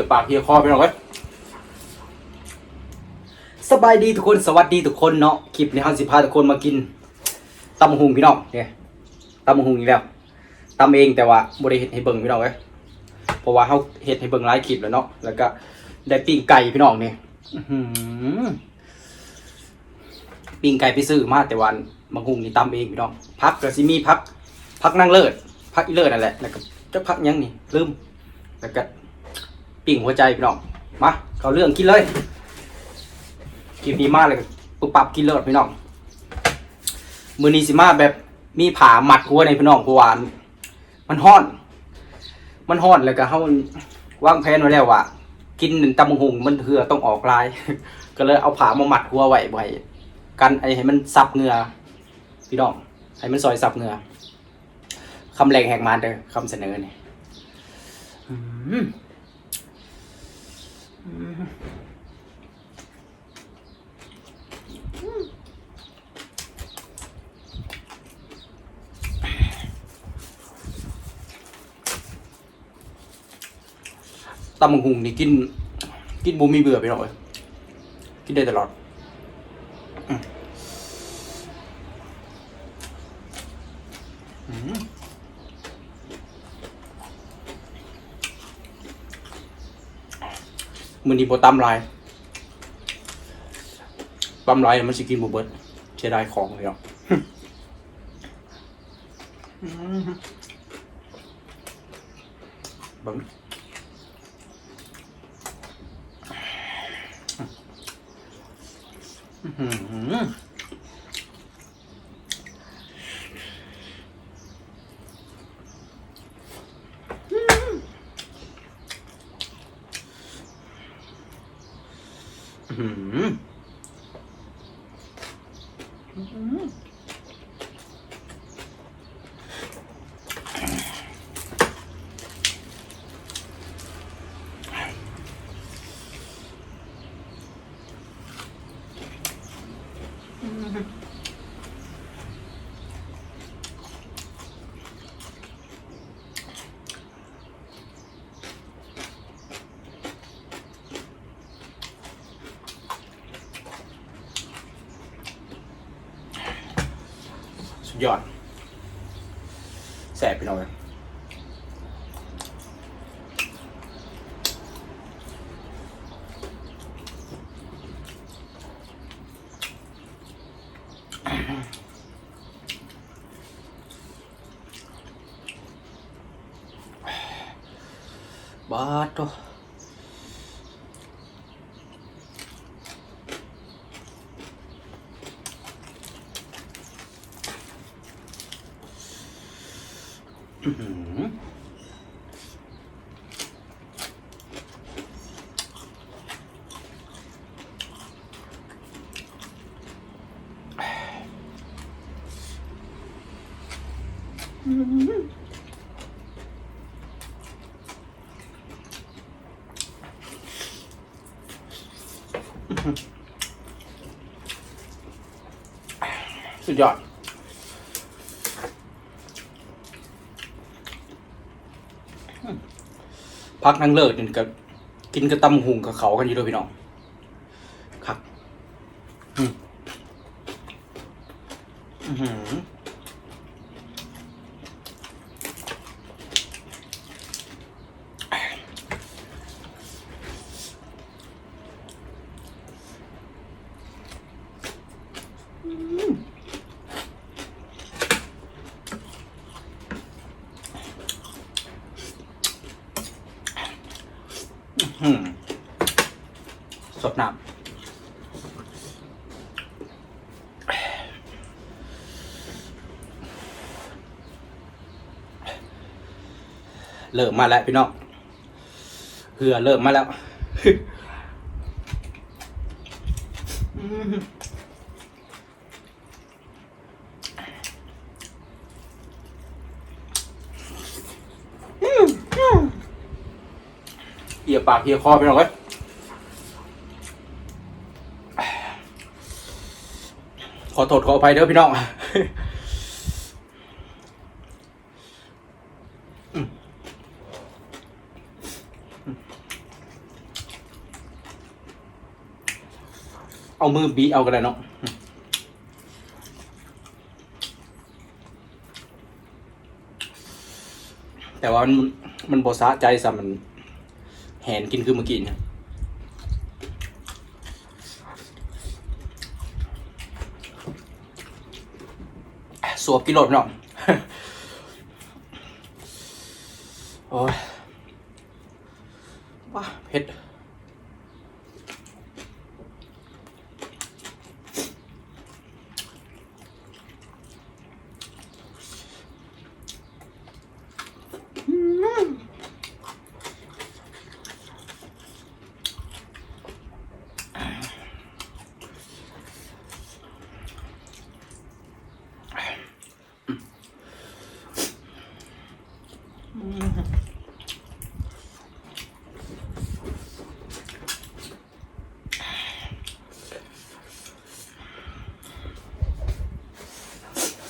ยปากเฮียคอไปหน่อยเว้สบายดีทุกคนสวัสดีทุกคนเนาะคลิปนี้เราสิพาทุกคนมากินตำหุงพี่น้องเนี่ยตำหุงอีกแล้วตำเองแต่ว่าบริเฮ็ดให้เบิ่งพี่น้องเว้ยเพราะว่าเขาเฮ็ดให้เบิ่งหลายคลิปแล้วเนาะแล้วก็ได้ปิ้งไก่พี่น้องเนี่ยปิ้งไก่ไปซื้อมาแต่วันบักหุงนี่ตำเองพี่น้องพักก็สิมีพักพักนั่งเลิศพักอีเลิศนั่นแหละแล้วก็จะพักยังนี่ลืมแล้วก็ ปิ่งหัวใจพี่น้องมาเขาเรื่องกินเลยกินดีมากเลยปุ๊บปับกินเลิศพี่น้องมือนีสิมาแบบมีผาหมัดหัวในพี่น้องเพราะวามันห้อน มันห้อนแล้วก็เขาวางแผนไว้แล้วว่ากินตำบักหุงมันเถื่อต้องออกลาย ก็เลยเอาผามาหมัดหัวไว้ไว้กันไอ้ให้มันซับเหงือพี่น้องให้มันซอยซับเหงือคำแรงแหกมานเด้อคำเสนอเนี่ย ตำบักหุงนี่กิน กินบูมีเบื่อไปหน่อย กินได้ตลอดอืมอืม มือนี้โบตำลายตำลายมันสิกินโบเบิดเสียดายของเลยเนาะบังอื้อหืออื้อหือ อืม ยอด แสบไปหน่อยบาดตัว อื้อหือสุดยอด พักนั่งเลิกนี่ก็กินกระตำหุงกับเขากันอยู่ด้วยพี่น้องครับอืมอื้อหืออืมสดน้ำ เริ่มมาแล้วพี่น้องเหือเริ่มมาแล้วเหี่ยปากเหี่ยคอไปหน่อยเว้ยขอโทษขออภัยเด้อพี่น้องอ เอามือบีเอาก็ได้เนาะแต่ว่ามันมันบสะใจสะมันแหนกินคือเมื่อกี้เนี่ยสวบกิโลดเนาะโอ้ย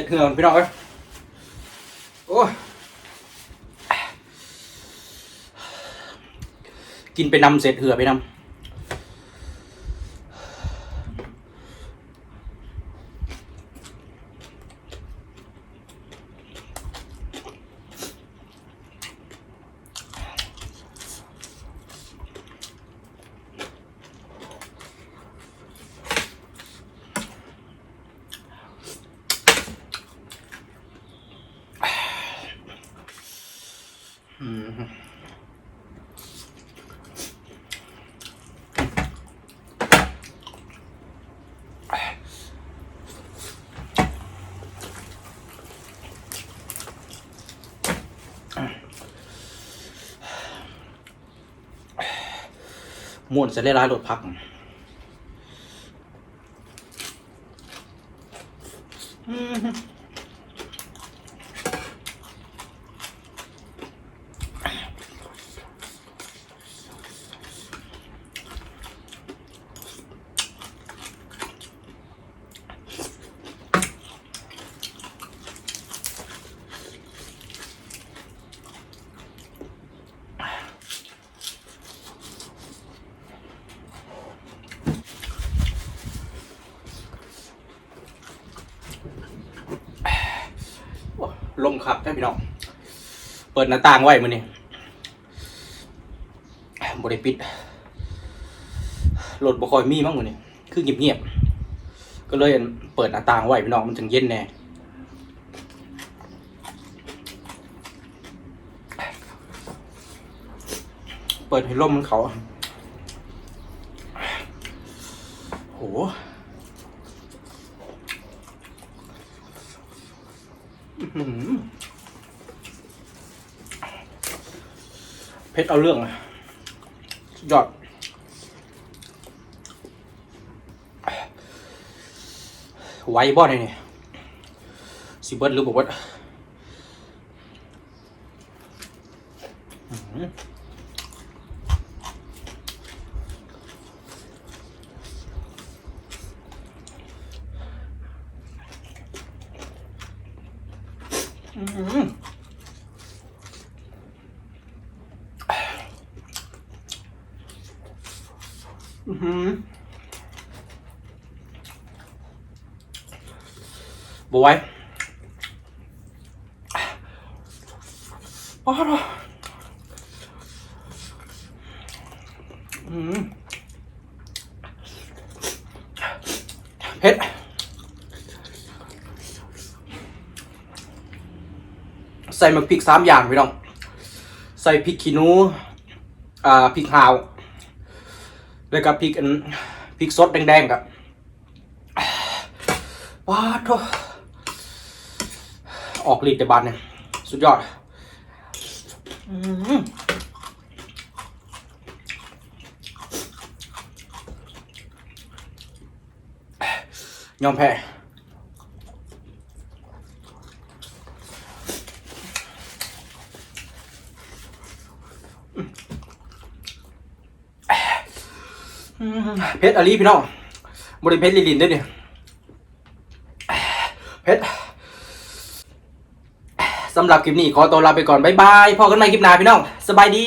จ็ดเหือนพี่น้องเอ้ยโอ้กินไปนำเศษเหือไปนำ ม่วนจะได้ร้ายรถพัก ลมขับได้พี่น้อง เปิดหน้าต่างไว้มือนี่บริปิดรถบ่คอยมีมั้งมือนี่คือเงียบๆก็เลยเปิดหน้าต่างไว้พี่น้องมันถึงเย็นแน่เปิดให้ลมมันเขาโห อื้อหือ เพชรเอาเรื่องอะยอด ไว้บ่ได้เนี่สิเบิดหรือบ่เบิดอื้อหืออื้ อหืออื้อหือบวยป้าดอืมเผ็ด ใส่หมึกพริกสามอย่างพี่น้อง ใส่พริกขี้หนูอ่าพริกหาว แล้วก็พริกอันพริกสดแดงๆกับว้าโถออกฤทธิ์แต่บานเนี่ยสุดยอดอื้อหือยอมแพ้อื้อหือ เพชรอลีพี่น้องบริเพชรลิลินด้วยเนี่ยเพชรสำหรับคลิปนี้ขอตัวลาไปก่อน บ๊ายบายพอกันใหม่คลิปหน้าพี่น้อง สบายดี